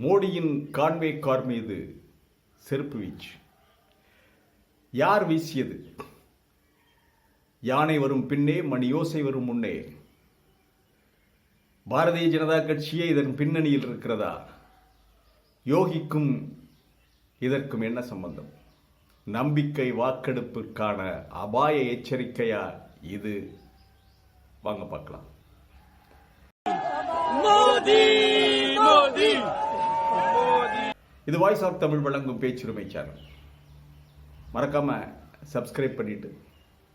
மோடியின் Conway car மீது செருப்பு வீச்சு. யார் வீசியது? யானை வரும் பின்னே மணி யோசை வரும் முன்னே. பாரதிய ஜனதா கட்சியே இதன் பின்னணியில் இருக்கிறதா? யோகிக்கும் இதற்கும் என்ன சம்பந்தம்? நம்பிக்கை வாக்கெடுப்பிற்கான அபாய எச்சரிக்கையா இது? வாங்க பார்க்கலாம். இது வாய்ஸ் ஆஃப் தமிழ் வழங்கும் பேச்சுரிமை சேனல் மறக்காம சப்ஸ்கிரைப் பண்ணிட்டு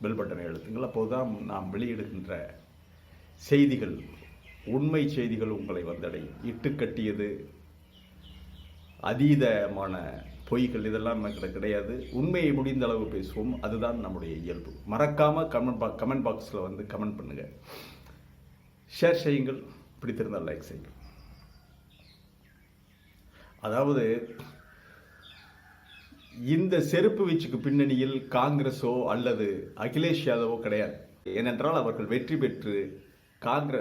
பெல் பட்டனை அப்போது அப்போதுதான் நாம் வெளியிடுகின்ற செய்திகள் உண்மை செய்திகள் உங்களை வந்தடையும். இட்டு கட்டியது அதீதமான பொய்கள் இதெல்லாம் நமக்கு கிடையாது. உண்மையை முடிந்த அளவு பேசுவோம். அதுதான் நம்முடைய இயல்பு. மறக்காம கமெண்ட் பா கமெண்ட் பாக்ஸில் வந்து கமெண்ட் பண்ணுங்க. ஷேர் செய்யுங்கள். பிடித்திருந்தால் லைக் செய்யுங்கள். அதாவது இந்த செருப்பு வீச்சுக்கு பின்னணியில் காங்கிரஸோ அல்லது அகிலேஷ் யாதவோ கிடையாது. ஏனென்றால் அவர்கள் வெற்றி பெற்று காங்கிர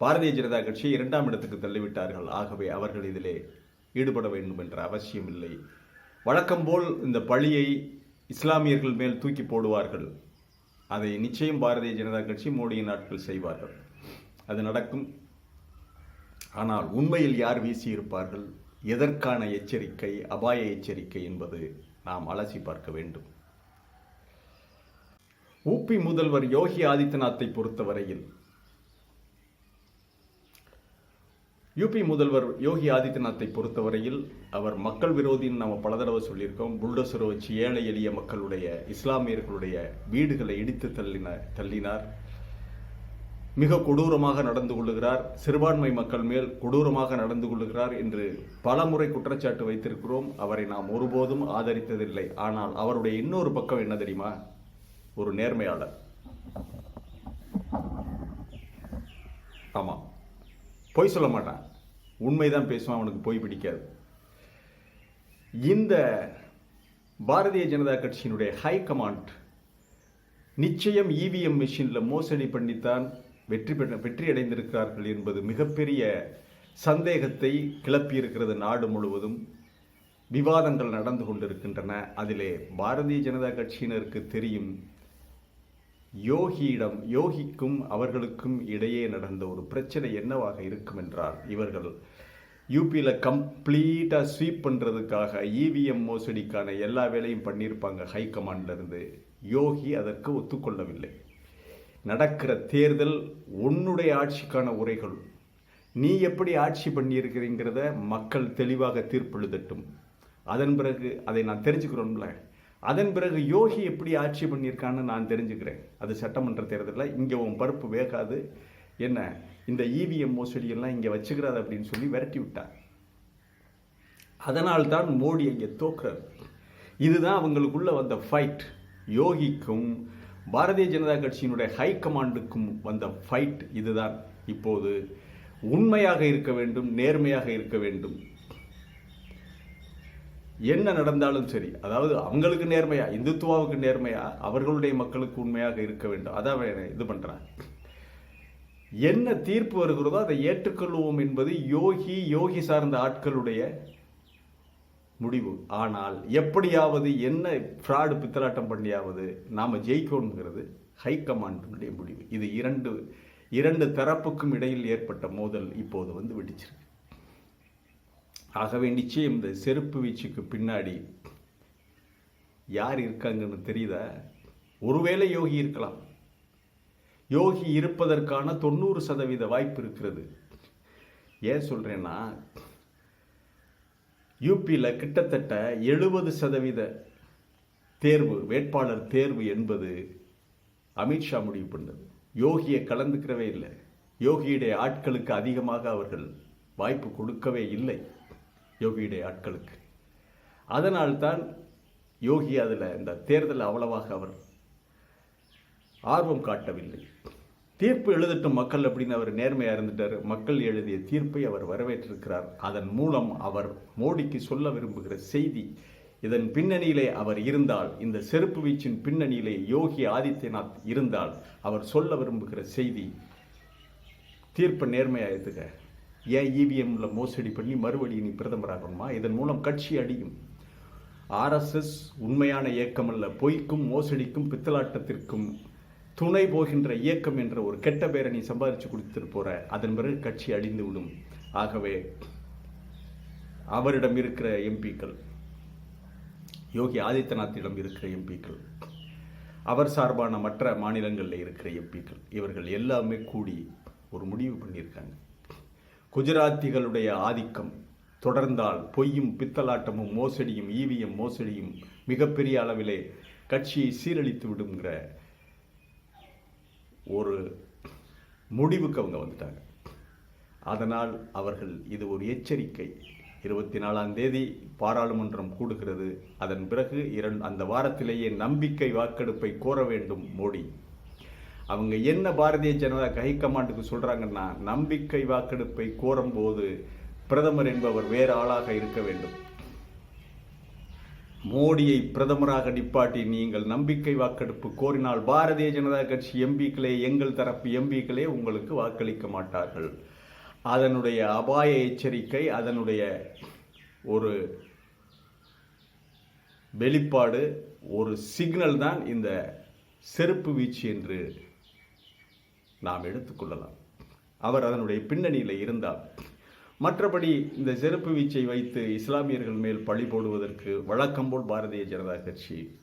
பாரதிய ஜனதா கட்சியை இரண்டாம் இடத்துக்கு தள்ளிவிட்டார்கள். ஆகவே அவர்கள் இதிலே ஈடுபட வேண்டும் என்ற அவசியம் இல்லை. வழக்கம் போல் இந்த பழியை இஸ்லாமியர்கள் மேல் தூக்கி போடுவார்கள். அதை நிச்சயம் பாரதிய ஜனதா கட்சி மோடியின் நாட்கள் செய்வார்கள். அது நடக்கும். ஆனால் உண்மையில் யார் வீசியிருப்பார்கள்? எதற்கான எச்சரிக்கை அபாய எச்சரிக்கை என்பது நாம் அலசி பார்க்க வேண்டும். ஊபி முதல்வர் யோகி ஆதித்யநாத்தை பொறுத்தவரையில் யூபி முதல்வர் யோகி ஆதித்யநாத்தை பொறுத்தவரையில் அவர் மக்கள் விரோதின்னு நம்ம பல தடவை சொல்லியிருக்கோம். புல்டோசரை வச்சு ஏழை எளிய மக்களுடைய இஸ்லாமியர்களுடைய வீடுகளை இடித்து தள்ளின தள்ளினார். மிக கொடூரமாக நடந்து கொள்ளுகிறார். சிறுபான்மை மக்கள் மேல் கொடூரமாக நடந்து கொள்ளுகிறார் என்று பல முறை குற்றச்சாட்டு வைத்திருக்கிறோம். அவரை நாம் ஒருபோதும் ஆதரித்ததில்லை. ஆனால் அவருடைய இன்னொரு பக்கம் என்ன தெரியுமா? ஒரு நேர்மையாளர். ஆமாம் பொய் சொல்ல மாட்டான். உண்மைதான் பேசுவான். அவனுக்கு பொய் பிடிக்காது. இந்த பாரதிய ஜனதா கட்சியினுடைய ஹை கமாண்ட் நிச்சயம் இவிஎம் மிஷினில் மோசடி பண்ணித்தான் வெற்றி பெற்ற வெற்றி அடைந்திருக்கிறார்கள் என்பது மிகப்பெரிய சந்தேகத்தை கிளப்பியிருக்கிறது நாடு முழுவதும். விவாதங்கள் நடந்து கொண்டிருக்கின்றன. அதிலே பாரதிய ஜனதா கட்சியினருக்கு தெரியும் யோகியிடம் யோகிக்கும் அவர்களுக்கும் இடையே நடந்த ஒரு பிரச்சனை என்னவாக இருக்கும் என்றால் இவர்கள் யூபியில் கம்ப்ளீட்டாக ஸ்வீப் பண்ணுறதுக்காக இவிஎம் மோசடிக்கான எல்லா வேலையும் பண்ணியிருப்பாங்க ஹை கமாண்ட்லேருந்து யோகி அதற்கு ஒத்துக்கொள்ளவில்லை. நடக்கிற தேர்தல் உன்னுடைய ஆட்சிக்கான உரைகள். நீ எப்படி ஆட்சி பண்ணியிருக்கிறீங்கிறத மக்கள் தெளிவாக தீர்ப்பெழுதட்டும். அதன் பிறகு அதை நான் தெரிஞ்சுக்கிறோம்ல. அதன் பிறகு யோகி எப்படி ஆட்சி பண்ணியிருக்கான்னு நான் தெரிஞ்சுக்கிறேன். அது சட்டமன்ற தேர்தலில் இங்கே உன் பருப்பு வேகாது. என்ன இந்த இவிஎம் மோசடியெல்லாம் இங்கே வச்சுக்கிறாது அப்படின்னு சொல்லி விரட்டி விட்டார் அதனால் தான் மோடி இங்கே தோக்குறார் இதுதான் அவங்களுக்குள்ள வந்த ஃபைட் யோகிக்கும் பாரதிய ஜனதா கட்சியினுடைய ஹை கமாண்டுக்கும் வந்த ஃபைட் இதுதான். இப்போது உண்மையாக இருக்க வேண்டும் நேர்மையாக இருக்க வேண்டும். என்ன நடந்தாலும் சரி அதாவது அவங்களுக்கு நேர்மையா இந்துத்துவாவுக்கு நேர்மையா அவர்களுடைய மக்களுக்கு உண்மையாக இருக்க வேண்டும். அதான் அவன் இது பண்ணுறான் என்ன தீர்ப்பு வருகிறதோ அதை ஏற்றுக்கொள்வோம் என்பது யோகி யோகி சார்ந்த ஆட்களுடைய முடிவு. ஆனால் எப்படியாவது என்ன ஃப்ராடு பித்தலாட்டம் பண்ணியாவது நாம் ஜெயிக்கணுங்கிறது ஹைகமாண்டினுடைய முடிவு. இது இரண்டு இரண்டு தரப்புக்கும் இடையில் ஏற்பட்ட மோதல் இப்போது வந்து வெடிச்சிருக்கு. ஆகவே நிச்சயம் இந்த செருப்பு வீச்சுக்கு பின்னாடி யார் இருக்காங்கன்னு தெரியுதா? ஒருவேளை யோகி இருக்கலாம். யோகி இருப்பதற்கான தொண்ணூறு சதவீத வாய்ப்பு இருக்கிறது. ஏன் சொல்கிறேன்னா யூபியில் கிட்டத்தட்ட எழுபது சதவீத தேர்வு வேட்பாளர் தேர்வு என்பது அமித்ஷா முடிவு பண்ணது. யோகியை கலந்துக்கிறவே இல்லை. யோகியுடைய ஆட்களுக்கு அதிகமாக அவர்கள் வாய்ப்பு கொடுக்கவே இல்லை யோகியுடைய ஆட்களுக்கு. அதனால்தான் யோகி அதில் இந்த தேர்தல் அவ்வளவாக அவர் ஆர்வம் காட்டவில்லை. தீர்ப்பு எழுதட்டும் மக்கள் அப்படின்னு அவர் நேர்மையாக இருந்துட்டார். மக்கள் எழுதிய தீர்ப்பை அவர் வரவேற்றிருக்கிறார். அதன் மூலம் அவர் மோடிக்கு சொல்ல விரும்புகிற செய்தி இதன் பின்னணியிலே அவர் இருந்தால் இந்த செருப்பு வீச்சின் பின்னணியிலே யோகி ஆதித்யநாத் இருந்தால் அவர் சொல்ல விரும்புகிற செய்தி தீர்ப்பை நேர்மையாக எடுத்துக்க ஏன் இவிஎம்ல மோசடி பண்ணி மறுபடியும் நீ பிரதமராகணுமா? இதன் மூலம் கட்சி அடியும் ஆர்எஸ்எஸ் உண்மையான இயக்கம் அல்ல பொய்க்கும் மோசடிக்கும் பித்தலாட்டத்திற்கும் துணை போகின்ற இயக்கம் என்ற ஒரு கெட்ட பேரை நீ சம்பாதிச்சு கொடுத்துட்டு போற அதன் பிறகு கட்சி அழிந்து விடும். ஆகவே அவரிடம் இருக்கிற எம்பிக்கள் யோகி ஆதித்யநாத்திடம் இருக்கிற எம்பிக்கள் அவர் சார்பான மற்ற மாநிலங்களில் இருக்கிற எம்பிக்கள் இவர்கள் எல்லாமே கூடி ஒரு முடிவு பண்ணியிருக்காங்க. குஜராத்திகளுடைய ஆதிக்கம் தொடர்ந்தால் பொய்யும் பித்தலாட்டமும் மோசடியும் ஈவிஎம் மோசடியும் மிகப்பெரிய அளவிலே கட்சியை சீரழித்து விடுங்கிற ஒரு முடிவுக்கு அவங்க வந்துட்டாங்க. அதனால் அவர்கள் இது ஒரு எச்சரிக்கை. இருபத்தி நாலாம் தேதி பாராளுமன்றம் கூடுகிறது. அதன் பிறகு இரண்டு அந்த வாரத்திலேயே நம்பிக்கை வாக்கெடுப்பை கோர வேண்டும் மோடி. அவங்க என்ன பாரதிய ஜனதா ஹைகமாண்டுக்கு சொல்கிறாங்கன்னா நம்பிக்கை வாக்கெடுப்பை கோரும்போது பிரதமர் என்பவர் வேறு ஆளாக இருக்க வேண்டும். மோடியை பிரதமராக நிப்பாட்டி நீங்கள் நம்பிக்கை வாக்கெடுப்பு கோரினால் பாரதிய ஜனதா கட்சி எம்பிக்களே எங்கள் தரப்பு எம்பிக்களே உங்களுக்கு வாக்களிக்க மாட்டார்கள். அதனுடைய அபாய எச்சரிக்கை அதனுடைய ஒரு வெளிப்பாடு ஒரு சிக்னல் தான் இந்த செருப்பு வீச்சு என்று நாம் எடுத்துக்கொள்ளலாம் அவர் அதனுடைய பின்னணியில் இருந்தால் மற்றபடி இந்த செருப்பு வீச்சை வைத்து இஸ்லாமியர்கள் மேல் பழி போடுவதற்கு வழக்கம் போல் பாரதிய ஜனதா கட்சி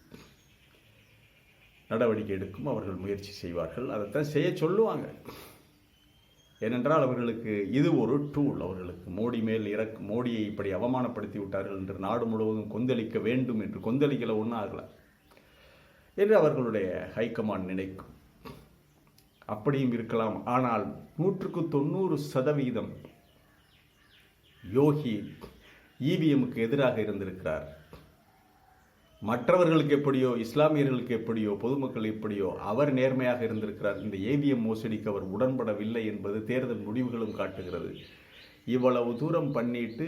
நடவடிக்கை எடுக்கும். அவர்கள் முயற்சி செய்வார்கள். அதைத்தான் செய்ய சொல்லுவாங்க. ஏனென்றால் அவர்களுக்கு இது ஒரு டூல் அவர்களுக்கு மோடி மேல் இறக் மோடியை இப்படி அவமானப்படுத்தி விட்டார்கள் என்று நாடு முழுவதும் கொந்தளிக்க வேண்டும் என்று கொந்தளிக்கல ஒன்றும் ஆகல. என்று அவர்களுடைய ஹைகமாண்ட் நினைக்கும். அப்படியும் இருக்கலாம். ஆனால் நூற்றுக்கு தொண்ணூறு சதவீதம் யோகி இவிஎம்முக்கு எதிராக இருந்திருக்கிறார். மற்றவர்களுக்கு எப்படியோ இஸ்லாமியர்களுக்கு எப்படியோ பொதுமக்கள் எப்படியோ அவர் நேர்மையாக இருந்திருக்கிறார். இந்த ஏவிஎம் மோசடிக்கு அவர் உடன்படவில்லை என்பது தேர்தல் முடிவுகளும் காட்டுகிறது. இவ்வளவு தூரம் பண்ணிட்டு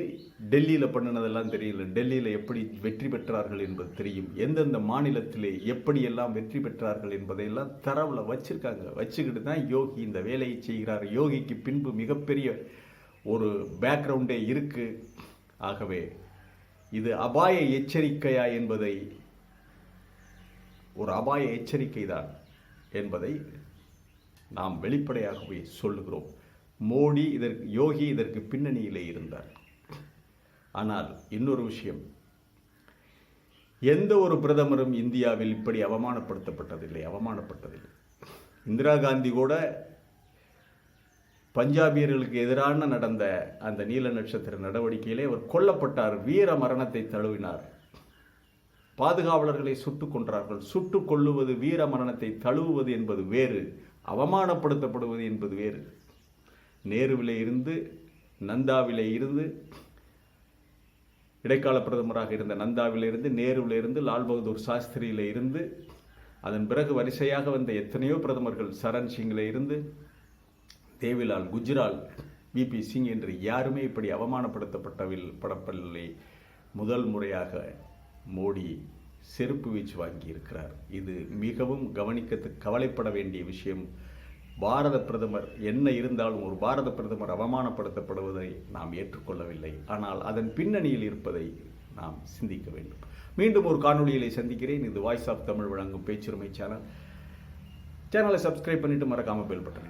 டெல்லியில் பண்ணினதெல்லாம் தெரியல. டெல்லியில் எப்படி வெற்றி பெற்றார்கள் என்பது தெரியும். எந்தெந்த மாநிலத்திலே எப்படியெல்லாம் வெற்றி பெற்றார்கள் என்பதையெல்லாம் தரவில் வச்சுருக்காங்க. வச்சுக்கிட்டு தான் யோகி இந்த வேலையை செய்கிறார். யோகிக்கு பின்பு மிகப்பெரிய ஒரு பேக்ரவுண்டே இருக்கு. ஆகவே இது அபாய எச்சரிக்கையா என்பதை ஒரு அபாய எச்சரிக்கை தான் என்பதை நாம் வெளிப்படையாகவே சொல்லுகிறோம். மோடி இதற்கு யோகி இதற்கு பின்னணியிலே இருந்தார். ஆனால் இன்னொரு விஷயம் எந்த ஒரு பிரதமரும் இந்தியாவில் இப்படி அவமானப்படுத்தப்பட்டதில்லை அவமானப்பட்டதில்லை. இந்திரா காந்தி கூட பஞ்சாபியர்களுக்கு எதிரான நடந்த அந்த நீல நட்சத்திர நடவடிக்கையிலே அவர் கொல்லப்பட்டார் வீர மரணத்தை தழுவினார். பாதுகாவலர்களை சுட்டுக் கொன்றார்கள். சுட்டுக் கொள்ளுவது வீர மரணத்தை தழுவுவது என்பது வேறு அவமானப்படுத்தப்படுவது என்பது வேறு. நேருவிலே இருந்து நந்தாவிலே இருந்து இடைக்கால பிரதமராக இருந்த நந்தாவிலிருந்து நேருவிலிருந்து இருந்து லால் பகதூர் சாஸ்திரியில இருந்து அதன் பிறகு வரிசையாக வந்த எத்தனையோ பிரதமர்கள் சரண் சிங்கில் இருந்து தேவிலால் குஜ்ரால் பிபி சிங் என்று யாருமே இப்படி அவமானப்படுத்தப்பட்டவில் படப்பதில்லை முதல் முறையாக மோடி செருப்பு வீச்சு வாங்கியிருக்கிறார். இது மிகவும் கவனிக்கத்து கவலைப்பட வேண்டிய விஷயம். பாரத பிரதமர் என்ன இருந்தாலும் ஒரு பாரத பிரதமர் அவமானப்படுத்தப்படுவதை நாம் ஏற்றுக்கொள்ளவில்லை. ஆனால் அதன் பின்னணியில் இருப்பதை நாம் சிந்திக்க வேண்டும். மீண்டும் ஒரு காணொலியிலே சந்திக்கிறேன். இது வாய்ஸ் ஆஃப் தமிழ் வழங்கும் பேச்சுரிமை சேனல். சேனலை சப்ஸ்கிரைப் பண்ணிவிட்டு மறக்காம பெல் பட்டனை